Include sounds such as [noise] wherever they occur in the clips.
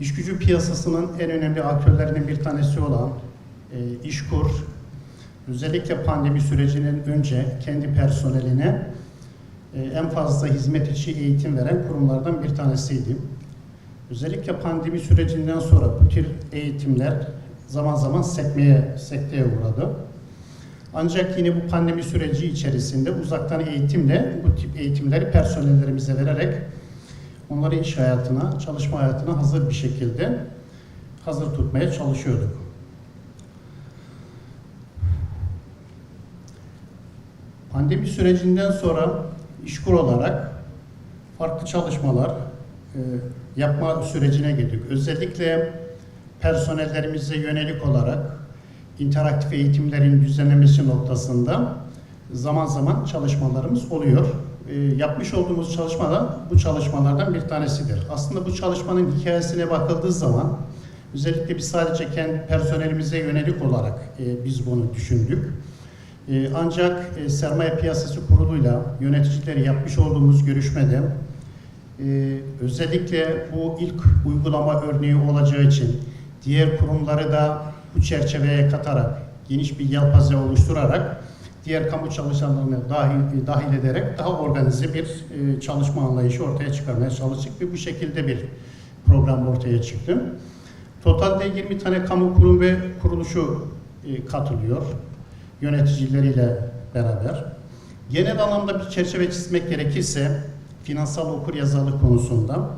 İş gücü piyasasının en önemli aktörlerinden bir tanesi olan e, İşkur, özellikle pandemi sürecinin önce kendi personeline e, en fazla hizmet içi eğitim veren kurumlardan bir tanesiydi. Özellikle pandemi sürecinden sonra bu tür eğitimler zaman zaman sekmeye, sekteye uğradı. Ancak yine bu pandemi süreci içerisinde uzaktan eğitimle bu tip eğitimleri personellerimize vererek onları iş hayatına, çalışma hayatına hazır bir şekilde hazır tutmaya çalışıyorduk. Pandemi sürecinden sonra işkur olarak farklı çalışmalar e, yapma sürecine girdik. Özellikle personellerimize yönelik olarak interaktif eğitimlerin düzenlemesi noktasında zaman zaman çalışmalarımız oluyor. E, yapmış olduğumuz çalışma da bu çalışmalardan bir tanesidir. Aslında bu çalışmanın hikayesine bakıldığı zaman özellikle biz sadece kendi personelimize yönelik olarak e, biz bunu düşündük. E, ancak sermaye piyasası kuruluyla yöneticileri yapmış olduğumuz görüşmede özellikle bu ilk uygulama örneği olacağı için diğer kurumları da bu çerçeveye katarak geniş bir yelpaze oluşturarak diğer kamu çalışanlarını dahil, dahil ederek daha organize bir e, çalışma anlayışı ortaya çıkarmaya çalıştık ve bu şekilde bir program ortaya çıktı. Totalde 20 tane kamu kurum ve kuruluşu e, katılıyor yöneticileriyle beraber. Genel anlamda bir çerçeve çizmek gerekirse finansal okur yazarlık konusunda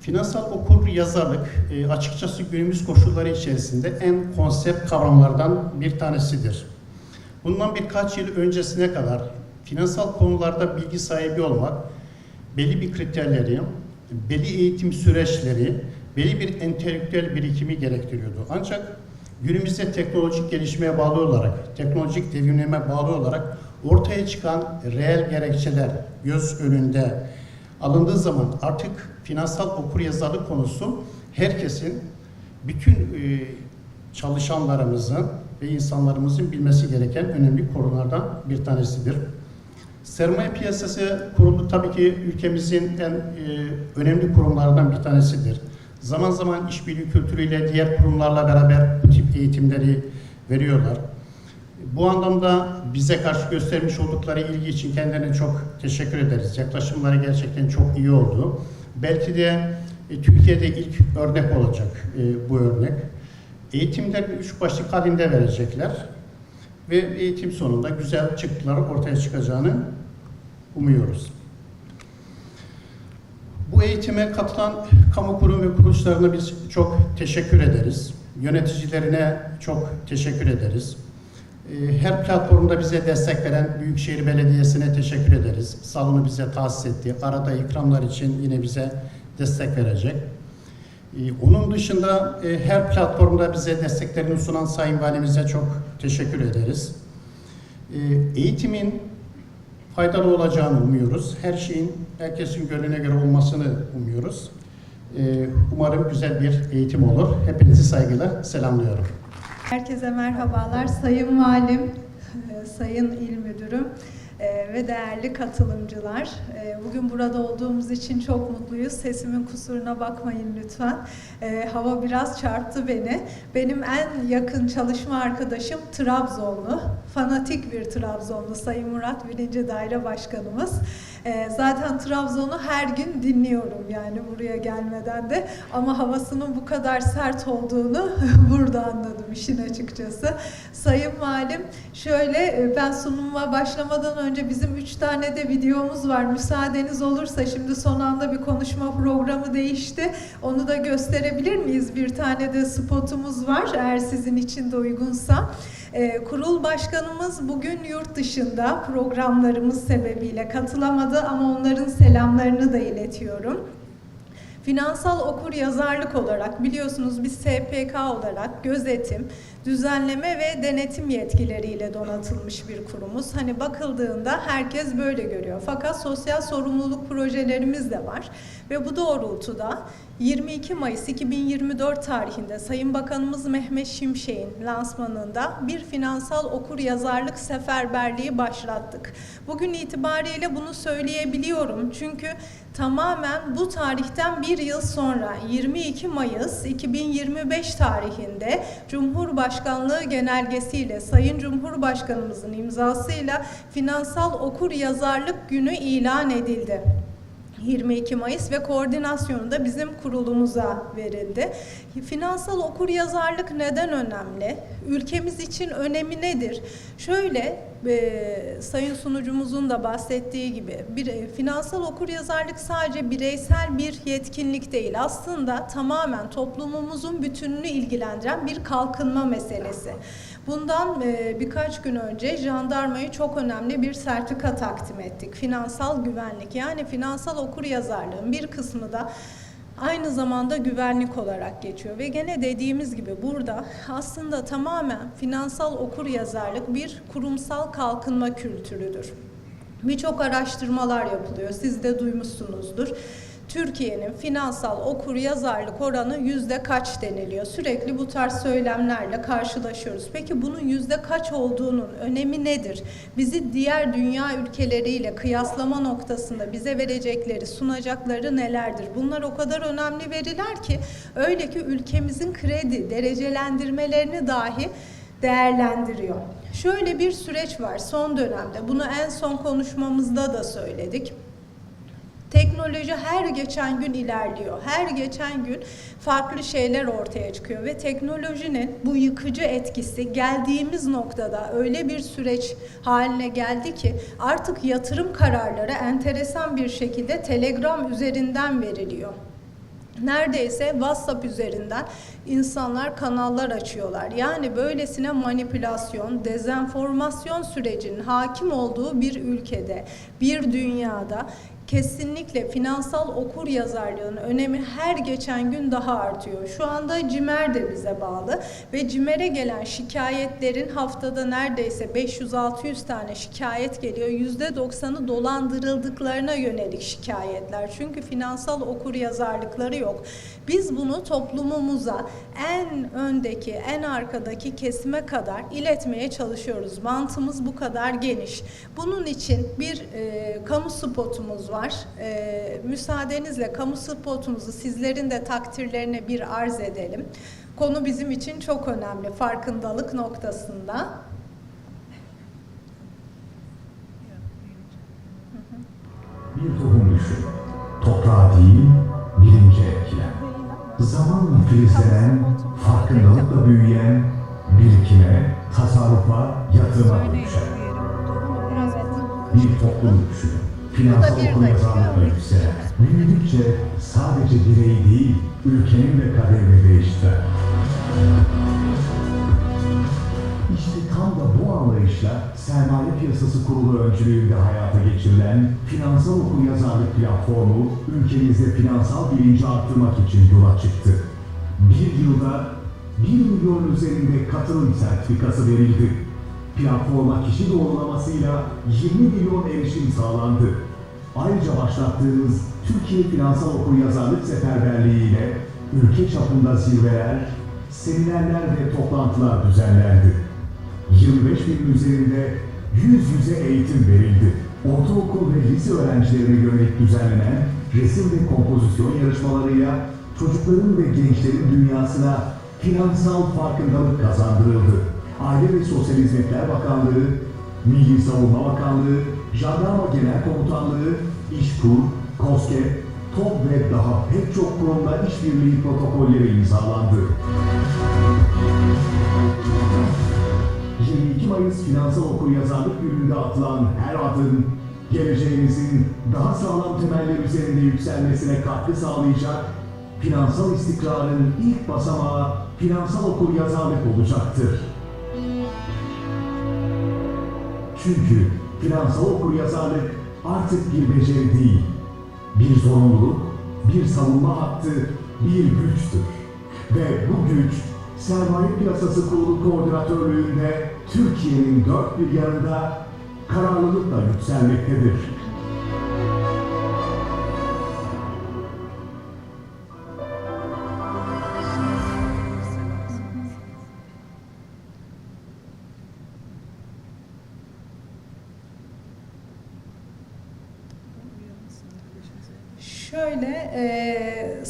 finansal okur yazarlık e, açıkçası günümüz koşulları içerisinde en konsept kavramlardan bir tanesidir. Bundan birkaç yıl öncesine kadar finansal konularda bilgi sahibi olmak belli bir kriterleri, belli eğitim süreçleri, belli bir entelektüel birikimi gerektiriyordu. Ancak günümüzde teknolojik gelişmeye bağlı olarak, teknolojik devrimleme bağlı olarak ortaya çıkan reel gerekçeler göz önünde alındığı zaman artık finansal okuryazarlık konusu herkesin, bütün e, çalışanlarımızın ve insanlarımızın bilmesi gereken önemli konulardan bir tanesidir. Sermaye piyasası kurulu tabii ki ülkemizin en e, önemli kurumlardan bir tanesidir. Zaman zaman işbirliği kültürüyle diğer kurumlarla beraber bu tip eğitimleri veriyorlar. Bu anlamda bize karşı göstermiş oldukları ilgi için kendilerine çok teşekkür ederiz. Yaklaşımları gerçekten çok iyi oldu. Belki de e, Türkiye'de ilk örnek olacak e, bu örnek. Eğitimler üç başlık halinde verecekler ve eğitim sonunda güzel çıktılar ortaya çıkacağını umuyoruz. Bu eğitime katılan kamu kurum ve kuruluşlarına biz çok teşekkür ederiz. Yöneticilerine çok teşekkür ederiz. Ee, Her platformda bize destek veren Büyükşehir Belediyesi'ne teşekkür ederiz. Salonu bize tahsis etti. Arada ikramlar için yine bize destek verecek. Ee, Onun dışında e, her platformda bize desteklerini sunan Sayın Valimize çok teşekkür ederiz. Ee, Eğitimin faydalı olacağını umuyoruz. Her şeyin herkesin gönlüne göre olmasını umuyoruz. Ee, Umarım güzel bir eğitim olur. Hepinizi saygıyla selamlıyorum. Herkese merhabalar. Sayın Valim, e, Sayın İl Müdürüm e, ve değerli katılımcılar. E, Bugün burada olduğumuz için çok mutluyuz. Sesimin kusuruna bakmayın lütfen. E, Hava biraz çarptı beni. Benim en yakın çalışma arkadaşım Trabzonlu. Fanatik bir Trabzonlu Sayın Murat 1. Daire Başkanımız. E, Zaten Trabzon'u her gün dinliyorum yani buraya gelmeden de. Ama havasının bu kadar sert olduğunu [laughs] burada anladım işin açıkçası. Sayın Valim şöyle e, ben sunuma başlamadan önce bizim üç tane de videomuz var. Müsaadeniz olursa şimdi son anda bir konuşma programı değişti. Onu da gösterebilir miyiz? Bir tane de spotumuz var eğer sizin için de uygunsa. Ee, Kurul başkanımız bugün yurt dışında programlarımız sebebiyle katılamadı ama onların selamlarını da iletiyorum. Finansal okur yazarlık olarak biliyorsunuz biz SPK olarak gözetim, düzenleme ve denetim yetkileriyle donatılmış bir kurumuz. Hani bakıldığında herkes böyle görüyor. Fakat sosyal sorumluluk projelerimiz de var ve bu doğrultuda 22 Mayıs 2024 tarihinde Sayın Bakanımız Mehmet Şimşek'in lansmanında bir finansal okur yazarlık seferberliği başlattık. Bugün itibariyle bunu söyleyebiliyorum çünkü tamamen bu tarihten bir yıl sonra 22 Mayıs 2025 tarihinde Cumhurbaşkanlığı genelgesiyle Sayın Cumhurbaşkanımızın imzasıyla Finansal Okur Yazarlık Günü ilan edildi. 22 Mayıs ve koordinasyonu da bizim kurulumuza verildi. Finansal okur yazarlık neden önemli? Ülkemiz için önemi nedir? Şöyle e, sayın sunucumuzun da bahsettiği gibi bir e, finansal okur yazarlık sadece bireysel bir yetkinlik değil. Aslında tamamen toplumumuzun bütününü ilgilendiren bir kalkınma meselesi. Bundan e, birkaç gün önce jandarmaya çok önemli bir sertifika takdim ettik. Finansal güvenlik yani finansal okur yazarlığın bir kısmı da aynı zamanda güvenlik olarak geçiyor ve gene dediğimiz gibi burada aslında tamamen finansal okur yazarlık bir kurumsal kalkınma kültürüdür. Birçok araştırmalar yapılıyor. Siz de duymuşsunuzdur. Türkiye'nin finansal okur yazarlık oranı yüzde kaç deniliyor. Sürekli bu tarz söylemlerle karşılaşıyoruz. Peki bunun yüzde kaç olduğunun önemi nedir? Bizi diğer dünya ülkeleriyle kıyaslama noktasında bize verecekleri, sunacakları nelerdir? Bunlar o kadar önemli veriler ki öyle ki ülkemizin kredi derecelendirmelerini dahi değerlendiriyor. Şöyle bir süreç var son dönemde. Bunu en son konuşmamızda da söyledik. Teknoloji her geçen gün ilerliyor. Her geçen gün farklı şeyler ortaya çıkıyor ve teknolojinin bu yıkıcı etkisi geldiğimiz noktada öyle bir süreç haline geldi ki artık yatırım kararları enteresan bir şekilde Telegram üzerinden veriliyor. Neredeyse WhatsApp üzerinden insanlar kanallar açıyorlar. Yani böylesine manipülasyon, dezenformasyon sürecinin hakim olduğu bir ülkede, bir dünyada kesinlikle finansal okur yazarlığının önemi her geçen gün daha artıyor. Şu anda CİMER de bize bağlı ve CİMER'e gelen şikayetlerin haftada neredeyse 500-600 tane şikayet geliyor. %90'ı dolandırıldıklarına yönelik şikayetler. Çünkü finansal okur yazarlıkları yok. Biz bunu toplumumuza en öndeki, en arkadaki kesime kadar iletmeye çalışıyoruz. Mantığımız bu kadar geniş. Bunun için bir e, kamu spotumuz var. E, müsaadenizle kamu spotumuzu sizlerin de takdirlerine bir arz edelim. Konu bizim için çok önemli farkındalık noktasında. Bir tohum düşün. Toprağa değil, bilince ekilen. Zamanla filizlenen, farkındalıkla büyüyen, birikime, tasarrufa, yatırıma dönüşen. Bir toplum düşün. Bir okuryazarlıkla yükselen. Büyüdükçe sadece bireyi değil, ülkenin de kaderini değiştiren. İşte tam da bu anlayışla sermaye piyasası kurulu öncülüğünde hayata geçirilen finansal okuryazarlık platformu ülkemizde finansal bilinci arttırmak için yola çıktı. Bir yılda 1 milyon üzerinde katılım sertifikası verildi. Platforma kişi doğrulamasıyla 20 milyon erişim sağlandı. Ayrıca başlattığımız Türkiye Finansal Okuryazarlık Seferberliği ile ülke çapında zirveler, seminerler ve toplantılar düzenlendi. 25 bin üzerinde yüz yüze eğitim verildi. Ortaokul ve lise öğrencilerine yönelik düzenlenen resim ve kompozisyon yarışmalarıyla çocukların ve gençlerin dünyasına finansal farkındalık kazandırıldı. Aile ve Sosyal Hizmetler Bakanlığı, Milli Savunma Bakanlığı, Jandarma Genel Komutanlığı, İşkur, KOSGEB, TOP ve daha pek çok kurumla işbirliği protokolleri imzalandı. 22 Mayıs Finansal Okuryazarlık Günü'nde atılan her adım, geleceğimizin daha sağlam temeller üzerinde yükselmesine katkı sağlayacak, finansal istikrarın ilk basamağı finansal okuryazarlık olacaktır. Çünkü finansal okuryazarlık artık bir beceri değil, bir zorunluluk, bir savunma hattı, bir güçtür. Ve bu güç, Sermaye Piyasası Kurulu Koordinatörlüğünde Türkiye'nin dört bir yanında kararlılıkla yükselmektedir.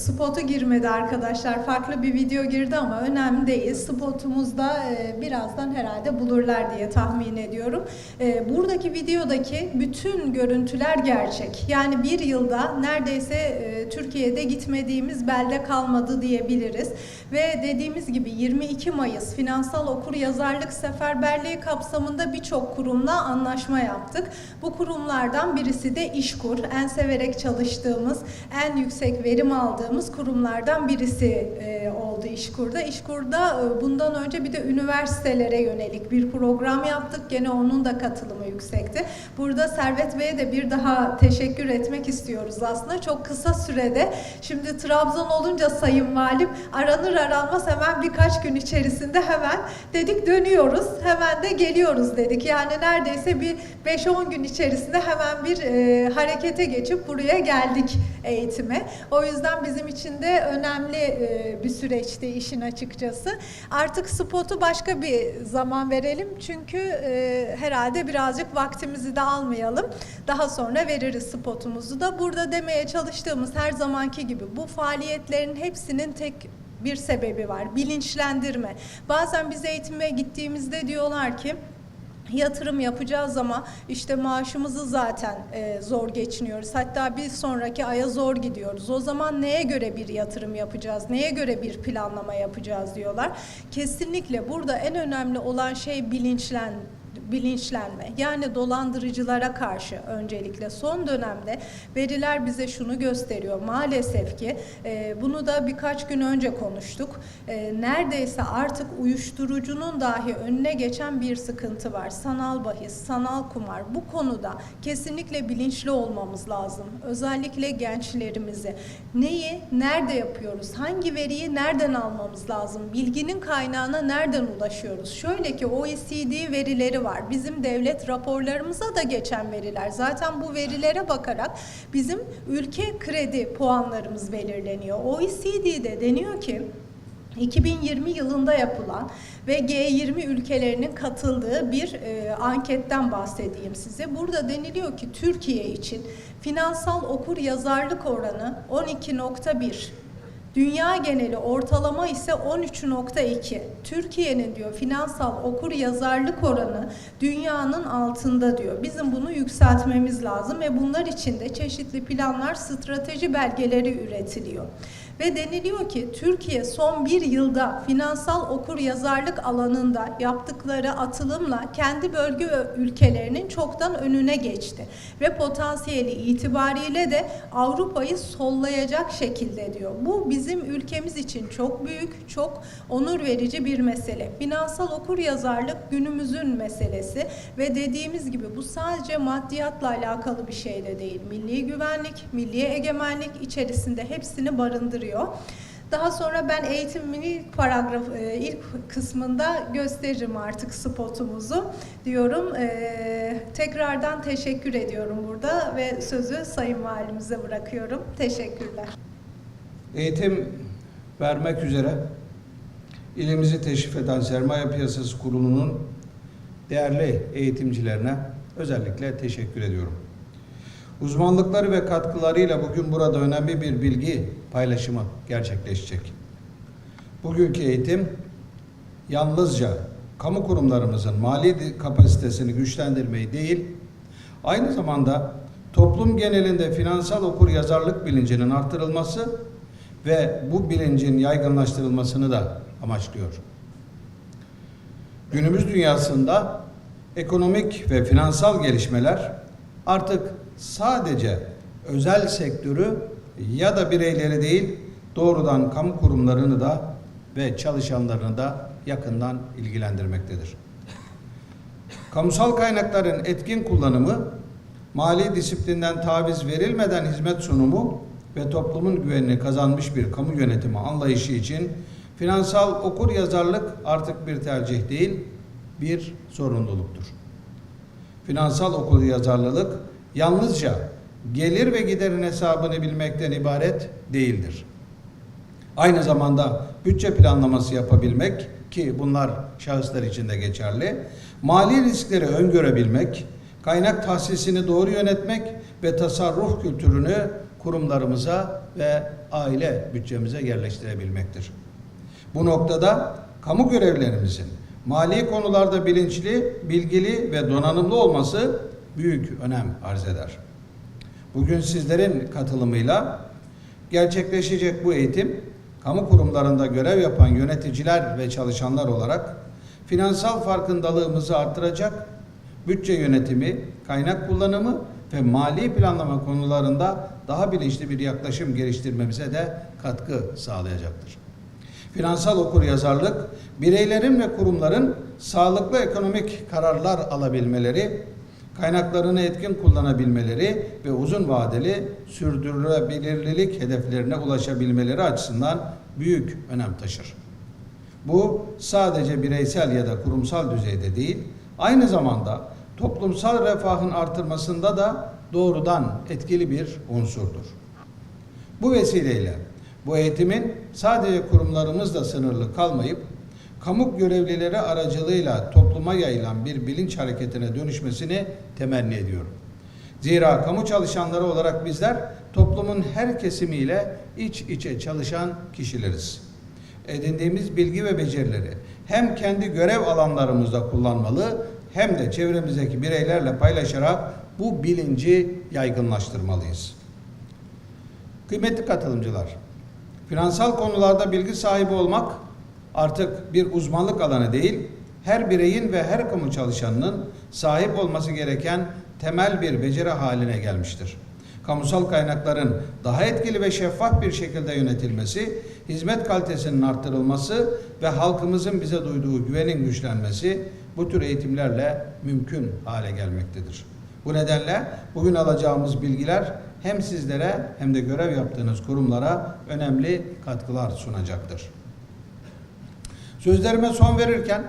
Spotu girmedi arkadaşlar. Farklı bir video girdi ama önemli değil. Spotumuzda e, birazdan herhalde bulurlar diye tahmin ediyorum. E, buradaki videodaki bütün görüntüler gerçek. Yani bir yılda neredeyse e, Türkiye'de gitmediğimiz belde kalmadı diyebiliriz. Ve dediğimiz gibi 22 Mayıs Finansal Okur Yazarlık Seferberliği kapsamında birçok kurumla anlaşma yaptık. Bu kurumlardan birisi de İşkur. En severek çalıştığımız, en yüksek verim aldığımız kurumlardan birisi e, oldu İşkur'da. İşkur'da e, bundan önce bir de üniversitelere yönelik bir program yaptık. Gene onun da katılımı yüksekti. Burada Servet Bey'e de bir daha teşekkür etmek istiyoruz aslında. Çok kısa sürede şimdi Trabzon olunca Sayın Valim aranır aranmaz hemen birkaç gün içerisinde hemen dedik dönüyoruz. Hemen de geliyoruz dedik. Yani neredeyse bir 5-10 gün içerisinde hemen bir e, harekete geçip buraya geldik eğitime. O yüzden bizim için de önemli e, bir süreçti işin açıkçası. Artık spotu başka bir zaman verelim çünkü e, herhalde birazcık vaktimizi de almayalım. Daha sonra veririz spotumuzu da. Burada demeye çalıştığımız her zamanki gibi bu faaliyetlerin hepsinin tek bir sebebi var. Bilinçlendirme. Bazen biz eğitime gittiğimizde diyorlar ki yatırım yapacağız ama işte maaşımızı zaten e, zor geçiniyoruz. Hatta bir sonraki aya zor gidiyoruz. O zaman neye göre bir yatırım yapacağız? Neye göre bir planlama yapacağız diyorlar. Kesinlikle burada en önemli olan şey bilinçlen bilinçlenme. Yani dolandırıcılara karşı öncelikle son dönemde veriler bize şunu gösteriyor. Maalesef ki e, bunu da birkaç gün önce konuştuk. E, neredeyse artık uyuşturucunun dahi önüne geçen bir sıkıntı var. Sanal bahis, sanal kumar. Bu konuda kesinlikle bilinçli olmamız lazım. Özellikle gençlerimizi. Neyi, nerede yapıyoruz? Hangi veriyi nereden almamız lazım? Bilginin kaynağına nereden ulaşıyoruz? Şöyle ki OECD verileri var. Bizim devlet raporlarımıza da geçen veriler. Zaten bu verilere bakarak bizim ülke kredi puanlarımız belirleniyor. OECD'de deniyor ki 2020 yılında yapılan ve G20 ülkelerinin katıldığı bir e, anketten bahsedeyim size. Burada deniliyor ki Türkiye için finansal okur yazarlık oranı 12.1. Dünya geneli ortalama ise 13.2. Türkiye'nin diyor finansal okur yazarlık oranı dünyanın altında diyor. Bizim bunu yükseltmemiz lazım ve bunlar için de çeşitli planlar, strateji belgeleri üretiliyor. Ve deniliyor ki Türkiye son bir yılda finansal okur yazarlık alanında yaptıkları atılımla kendi bölge ülkelerinin çoktan önüne geçti. Ve potansiyeli itibariyle de Avrupa'yı sollayacak şekilde diyor. Bu bizim ülkemiz için çok büyük, çok onur verici bir mesele. Finansal okur yazarlık günümüzün meselesi ve dediğimiz gibi bu sadece maddiyatla alakalı bir şey de değil. Milli güvenlik, milli egemenlik içerisinde hepsini barındırıyor. Daha sonra ben eğitimin ilk paragraf e, ilk kısmında gösteririm artık spotumuzu diyorum. E, tekrardan teşekkür ediyorum burada ve sözü Sayın Valimize bırakıyorum. Teşekkürler. Eğitim vermek üzere ilimizi teşrif eden Sermaye Piyasası Kurulu'nun değerli eğitimcilerine özellikle teşekkür ediyorum. Uzmanlıkları ve katkılarıyla bugün burada önemli bir bilgi paylaşımı gerçekleşecek. Bugünkü eğitim yalnızca kamu kurumlarımızın mali kapasitesini güçlendirmeyi değil, aynı zamanda toplum genelinde finansal okur yazarlık bilincinin artırılması ve bu bilincin yaygınlaştırılmasını da amaçlıyor. Günümüz dünyasında ekonomik ve finansal gelişmeler artık sadece özel sektörü ya da bireyleri değil doğrudan kamu kurumlarını da ve çalışanlarını da yakından ilgilendirmektedir. Kamusal kaynakların etkin kullanımı, mali disiplinden taviz verilmeden hizmet sunumu ve toplumun güvenini kazanmış bir kamu yönetimi anlayışı için finansal okur yazarlık artık bir tercih değil, bir zorunluluktur. Finansal okur yazarlılık yalnızca gelir ve giderin hesabını bilmekten ibaret değildir. Aynı zamanda bütçe planlaması yapabilmek ki bunlar şahıslar için de geçerli, mali riskleri öngörebilmek, kaynak tahsisini doğru yönetmek ve tasarruf kültürünü kurumlarımıza ve aile bütçemize yerleştirebilmektir. Bu noktada kamu görevlerimizin mali konularda bilinçli, bilgili ve donanımlı olması büyük önem arz eder. Bugün sizlerin katılımıyla gerçekleşecek bu eğitim, kamu kurumlarında görev yapan yöneticiler ve çalışanlar olarak finansal farkındalığımızı artıracak, bütçe yönetimi, kaynak kullanımı ve mali planlama konularında daha bilinçli bir yaklaşım geliştirmemize de katkı sağlayacaktır. Finansal okuryazarlık, bireylerin ve kurumların sağlıklı ekonomik kararlar alabilmeleri, kaynaklarını etkin kullanabilmeleri ve uzun vadeli sürdürülebilirlik hedeflerine ulaşabilmeleri açısından büyük önem taşır. Bu sadece bireysel ya da kurumsal düzeyde değil, aynı zamanda toplumsal refahın artırmasında da doğrudan etkili bir unsurdur. Bu vesileyle bu eğitimin sadece kurumlarımızla sınırlı kalmayıp kamu görevlileri aracılığıyla topluma yayılan bir bilinç hareketine dönüşmesini temenni ediyorum. Zira kamu çalışanları olarak bizler toplumun her kesimiyle iç içe çalışan kişileriz. Edindiğimiz bilgi ve becerileri hem kendi görev alanlarımızda kullanmalı hem de çevremizdeki bireylerle paylaşarak bu bilinci yaygınlaştırmalıyız. Kıymetli katılımcılar, finansal konularda bilgi sahibi olmak artık bir uzmanlık alanı değil, her bireyin ve her kamu çalışanının sahip olması gereken temel bir beceri haline gelmiştir. Kamusal kaynakların daha etkili ve şeffaf bir şekilde yönetilmesi, hizmet kalitesinin arttırılması ve halkımızın bize duyduğu güvenin güçlenmesi bu tür eğitimlerle mümkün hale gelmektedir. Bu nedenle bugün alacağımız bilgiler hem sizlere hem de görev yaptığınız kurumlara önemli katkılar sunacaktır. Sözlerime son verirken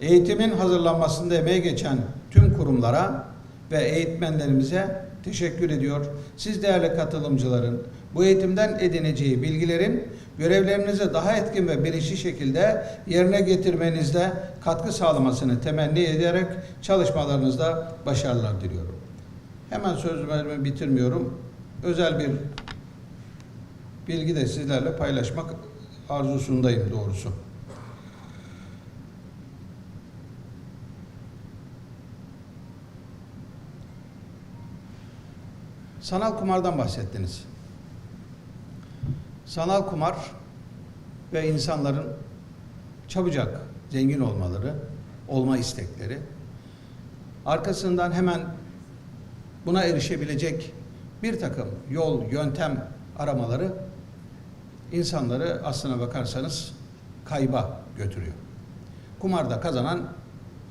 eğitimin hazırlanmasında emeği geçen tüm kurumlara ve eğitmenlerimize teşekkür ediyor. Siz değerli katılımcıların bu eğitimden edineceği bilgilerin görevlerinizi daha etkin ve bilinçli şekilde yerine getirmenizde katkı sağlamasını temenni ederek çalışmalarınızda başarılar diliyorum. Hemen sözlerimi bitirmiyorum. Özel bir bilgi de sizlerle paylaşmak arzusundayım doğrusu. Sanal kumardan bahsettiniz. Sanal kumar ve insanların çabucak zengin olmaları, olma istekleri, arkasından hemen buna erişebilecek bir takım yol, yöntem aramaları insanları aslına bakarsanız kayba götürüyor. Kumarda kazanan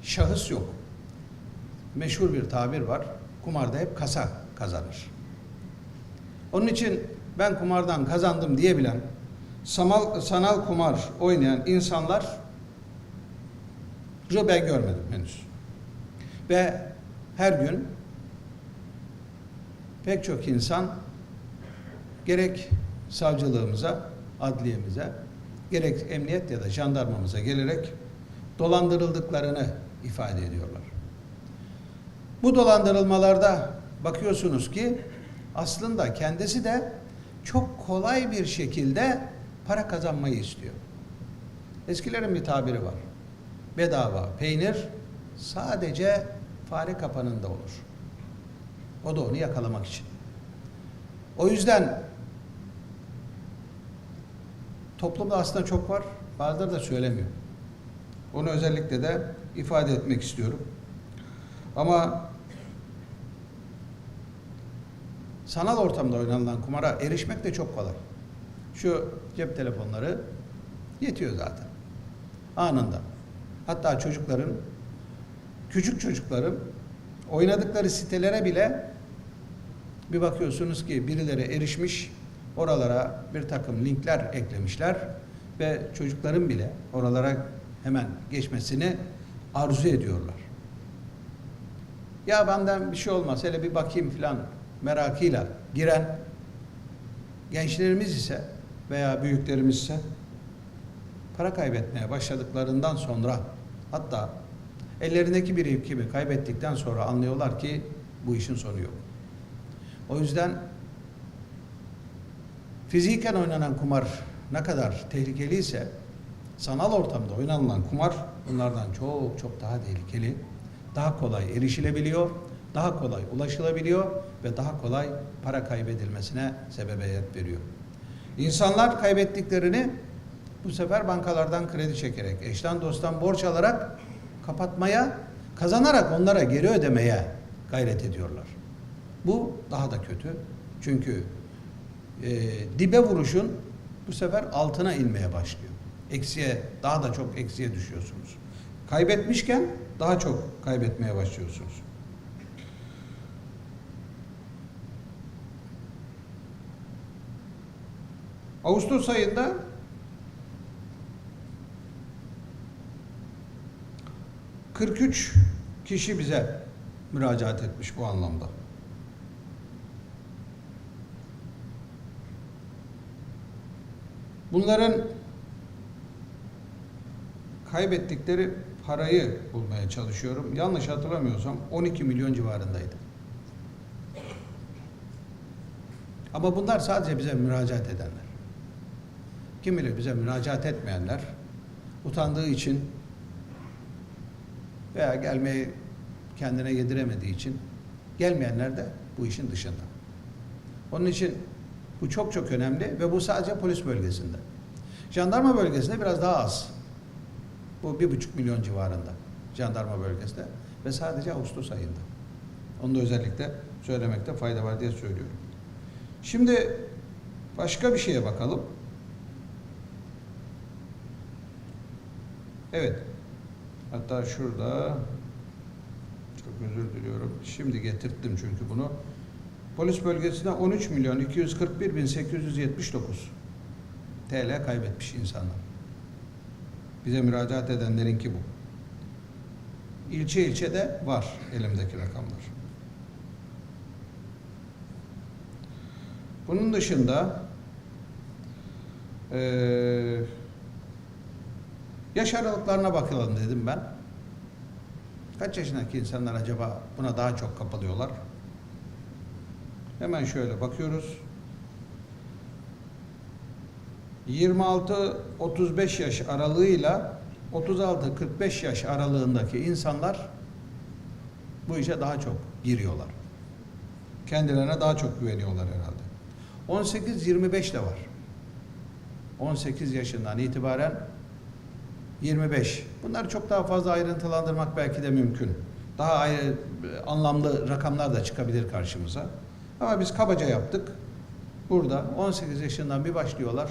şahıs yok. Meşhur bir tabir var. Kumarda hep kasa kazanır. Onun için ben kumardan kazandım diyebilen sanal, sanal kumar oynayan insanlar ben görmedim henüz. Ve her gün pek çok insan gerek savcılığımıza, adliyemize, gerek emniyet ya da jandarmamıza gelerek dolandırıldıklarını ifade ediyorlar. Bu dolandırılmalarda bakıyorsunuz ki aslında kendisi de çok kolay bir şekilde para kazanmayı istiyor. Eskilerin bir tabiri var. Bedava peynir sadece fare kapanında olur. O da onu yakalamak için. O yüzden toplumda aslında çok var. Bazıları da söylemiyor. Onu özellikle de ifade etmek istiyorum. Ama sanal ortamda oynanılan kumara erişmek de çok kolay. Şu cep telefonları yetiyor zaten. Anında. Hatta çocukların, küçük çocukların oynadıkları sitelere bile bir bakıyorsunuz ki birileri erişmiş, oralara bir takım linkler eklemişler ve çocukların bile oralara hemen geçmesini arzu ediyorlar. Ya benden bir şey olmaz, hele bir bakayım filan merakıyla giren gençlerimiz ise veya büyüklerimiz ise para kaybetmeye başladıklarından sonra hatta ellerindeki birikimi kaybettikten sonra anlıyorlar ki bu işin sonu yok. O yüzden fiziken oynanan kumar ne kadar tehlikeliyse sanal ortamda oynanılan kumar bunlardan çok çok daha tehlikeli, daha kolay erişilebiliyor, daha kolay ulaşılabiliyor ve daha kolay para kaybedilmesine sebebiyet veriyor. İnsanlar kaybettiklerini bu sefer bankalardan kredi çekerek, eşten dosttan borç alarak kapatmaya, kazanarak onlara geri ödemeye gayret ediyorlar. Bu daha da kötü. Çünkü e, dibe vuruşun bu sefer altına inmeye başlıyor. Eksiye, daha da çok eksiye düşüyorsunuz. Kaybetmişken daha çok kaybetmeye başlıyorsunuz. Ağustos ayında ...43 kişi bize müracaat etmiş bu anlamda. Bunların kaybettikleri parayı bulmaya çalışıyorum. Yanlış hatırlamıyorsam 12 milyon civarındaydı. Ama bunlar sadece bize müracaat edenler. Kim bize müracaat etmeyenler utandığı için veya gelmeyi kendine yediremediği için gelmeyenler de bu işin dışında. Onun için bu çok çok önemli ve bu sadece polis bölgesinde. Jandarma bölgesinde biraz daha az. Bu bir buçuk milyon civarında jandarma bölgesinde ve sadece Ağustos ayında. Onu da özellikle söylemekte fayda var diye söylüyorum. Şimdi başka bir şeye bakalım. Evet. Hatta şurada çok özür diliyorum. Şimdi getirttim çünkü bunu. Polis bölgesinde 13 milyon 241 bin 879 TL kaybetmiş insanlar. Bize müracaat edenlerinki bu. İlçe ilçe de var elimdeki rakamlar. Bunun dışında eee yaş aralıklarına bakalım dedim ben. Kaç yaşındaki insanlar acaba buna daha çok kapalıyorlar? Hemen şöyle bakıyoruz. 26-35 yaş aralığıyla 36-45 yaş aralığındaki insanlar bu işe daha çok giriyorlar. Kendilerine daha çok güveniyorlar herhalde. 18-25 de var. 18 yaşından itibaren 25. Bunları çok daha fazla ayrıntılandırmak belki de mümkün. Daha ayrı, anlamlı rakamlar da çıkabilir karşımıza. Ama biz kabaca yaptık. Burada 18 yaşından bir başlıyorlar.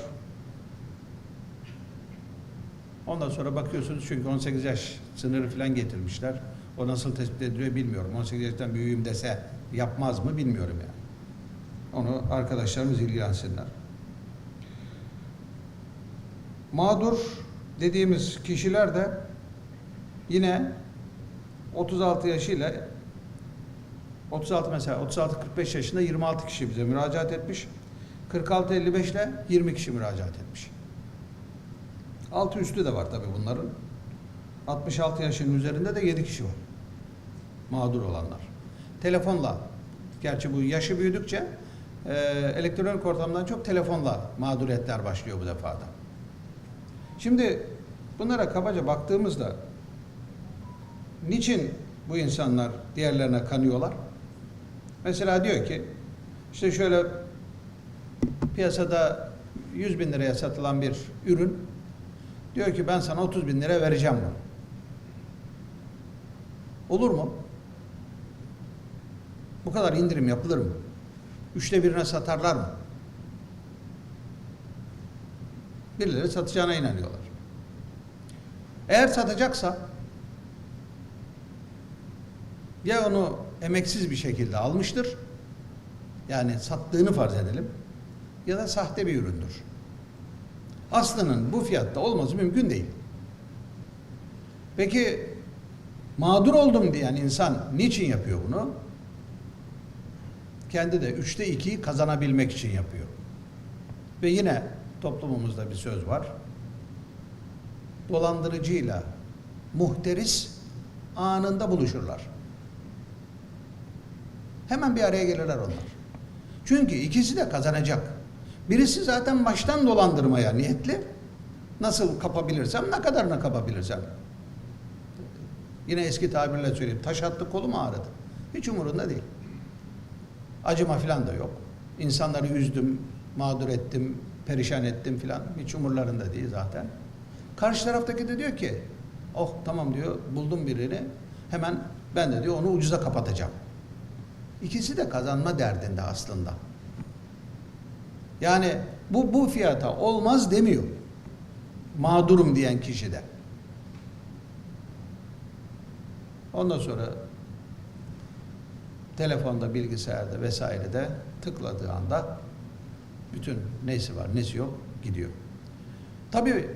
Ondan sonra bakıyorsunuz çünkü 18 yaş sınırı falan getirmişler. O nasıl tespit ediliyor bilmiyorum. 18 yaştan büyüğüm dese yapmaz mı bilmiyorum yani. Onu arkadaşlarımız ilgilensinler. Mağdur dediğimiz kişiler de yine 36 yaşıyla 36 mesela 36-45 yaşında 26 kişi bize müracaat etmiş. 46-55 ile 20 kişi müracaat etmiş. Altı üstü de var tabi bunların. 66 yaşın üzerinde de 7 kişi var. Mağdur olanlar. Telefonla, gerçi bu yaşı büyüdükçe e, elektronik ortamdan çok telefonla mağduriyetler başlıyor bu defada. Şimdi bunlara kabaca baktığımızda niçin bu insanlar diğerlerine kanıyorlar? Mesela diyor ki işte şöyle piyasada 100 bin liraya satılan bir ürün diyor ki ben sana 30 bin lira vereceğim bunu. Olur mu? Bu kadar indirim yapılır mı? Üçte birine satarlar mı? Birileri satacağına inanıyorlar. Eğer satacaksa ya onu emeksiz bir şekilde almıştır yani sattığını farz edelim ya da sahte bir üründür. Aslının bu fiyatta olması mümkün değil. Peki mağdur oldum diyen insan niçin yapıyor bunu? Kendi de üçte ikiyi kazanabilmek için yapıyor. Ve yine toplumumuzda bir söz var. Dolandırıcıyla muhteris anında buluşurlar. Hemen bir araya gelirler onlar. Çünkü ikisi de kazanacak. Birisi zaten baştan dolandırmaya niyetli. Nasıl kapabilirsem, ne kadarına kapabilirsem. Yine eski tabirle söyleyeyim. Taş attı kolum ağrıdı. Hiç umurunda değil. Acıma falan da yok. İnsanları üzdüm, mağdur ettim, perişan ettim filan. Hiç umurlarında değil zaten. Karşı taraftaki de diyor ki, oh tamam diyor, buldum birini. Hemen ben de diyor onu ucuza kapatacağım. İkisi de kazanma derdinde aslında. Yani bu bu fiyata olmaz demiyor. Mağdurum diyen kişi de. Ondan sonra telefonda, bilgisayarda vesairede tıkladığı anda bütün nesi var, nesi yok gidiyor. Tabii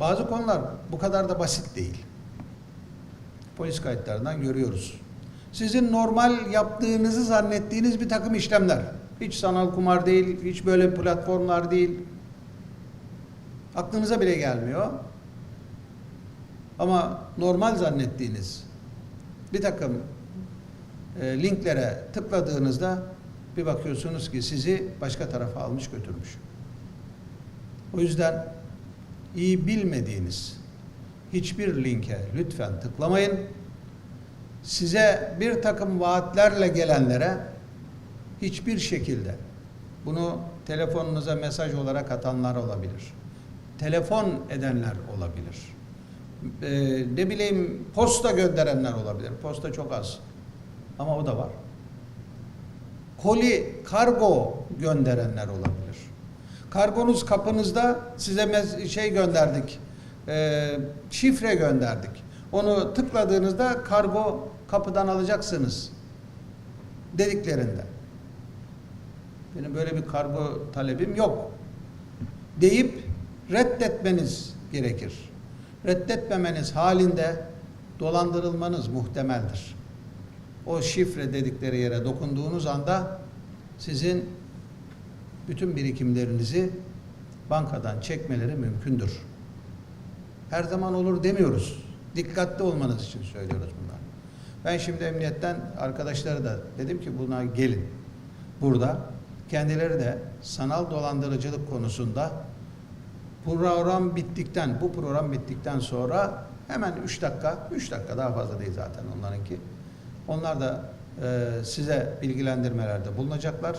bazı konular bu kadar da basit değil. Polis kayıtlarından görüyoruz. Sizin normal yaptığınızı zannettiğiniz bir takım işlemler. Hiç sanal kumar değil, hiç böyle platformlar değil. Aklınıza bile gelmiyor. Ama normal zannettiğiniz bir takım e, linklere tıkladığınızda bir bakıyorsunuz ki sizi başka tarafa almış götürmüş. O yüzden iyi bilmediğiniz hiçbir linke lütfen tıklamayın. Size bir takım vaatlerle gelenlere hiçbir şekilde bunu telefonunuza mesaj olarak atanlar olabilir. Telefon edenler olabilir. Ee, ne bileyim posta gönderenler olabilir. Posta çok az. Ama o da var. Koli, kargo gönderenler olabilir. Kargonuz kapınızda size şey gönderdik. e, şifre gönderdik. Onu tıkladığınızda kargo kapıdan alacaksınız dediklerinde. Benim böyle bir kargo talebim yok. Deyip reddetmeniz gerekir. Reddetmemeniz halinde dolandırılmanız muhtemeldir. O şifre dedikleri yere dokunduğunuz anda sizin bütün birikimlerinizi bankadan çekmeleri mümkündür. Her zaman olur demiyoruz. Dikkatli olmanız için söylüyoruz bunlar. Ben şimdi emniyetten arkadaşlara da dedim ki buna gelin. Burada kendileri de sanal dolandırıcılık konusunda program bittikten, bu program bittikten sonra hemen 3 dakika, 3 dakika daha fazla değil zaten onlarınki. Onlar da e, size bilgilendirmelerde bulunacaklar.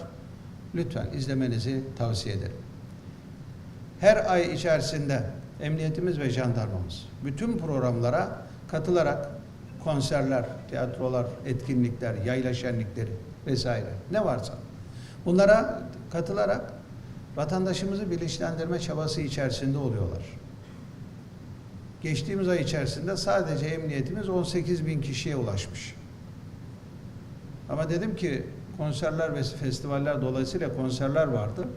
Lütfen izlemenizi tavsiye ederim. Her ay içerisinde emniyetimiz ve jandarmamız bütün programlara katılarak konserler, tiyatrolar, etkinlikler, yayla şenlikleri vesaire ne varsa bunlara katılarak vatandaşımızı bilinçlendirme çabası içerisinde oluyorlar. Geçtiğimiz ay içerisinde sadece emniyetimiz 18 bin kişiye ulaşmış. Ama dedim ki konserler ve festivaller dolayısıyla konserler vardı.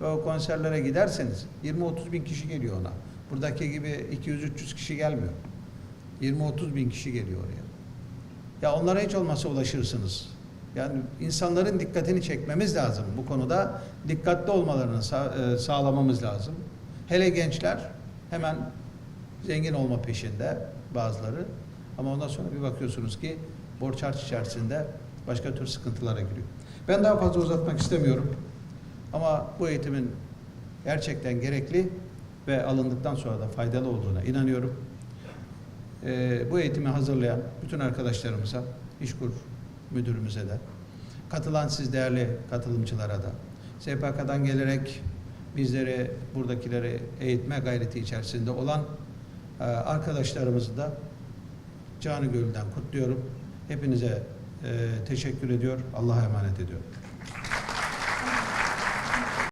Ve o konserlere giderseniz 20-30 bin kişi geliyor ona. Buradaki gibi 200-300 kişi gelmiyor. 20-30 bin kişi geliyor oraya. Ya onlara hiç olmazsa ulaşırsınız. Yani insanların dikkatini çekmemiz lazım. Bu konuda dikkatli olmalarını e, sağlamamız lazım. Hele gençler hemen zengin olma peşinde bazıları. Ama ondan sonra bir bakıyorsunuz ki borç harç içerisinde başka tür sıkıntılara giriyor. Ben daha fazla uzatmak istemiyorum. Ama bu eğitimin gerçekten gerekli ve alındıktan sonra da faydalı olduğuna inanıyorum. Ee, bu eğitimi hazırlayan bütün arkadaşlarımıza, İşkur müdürümüze de, katılan siz değerli katılımcılara da, SPK'dan gelerek bizleri, buradakileri eğitme gayreti içerisinde olan e, arkadaşlarımızı da canı gönülden kutluyorum. Hepinize ee, teşekkür ediyor. Allah'a emanet ediyorum.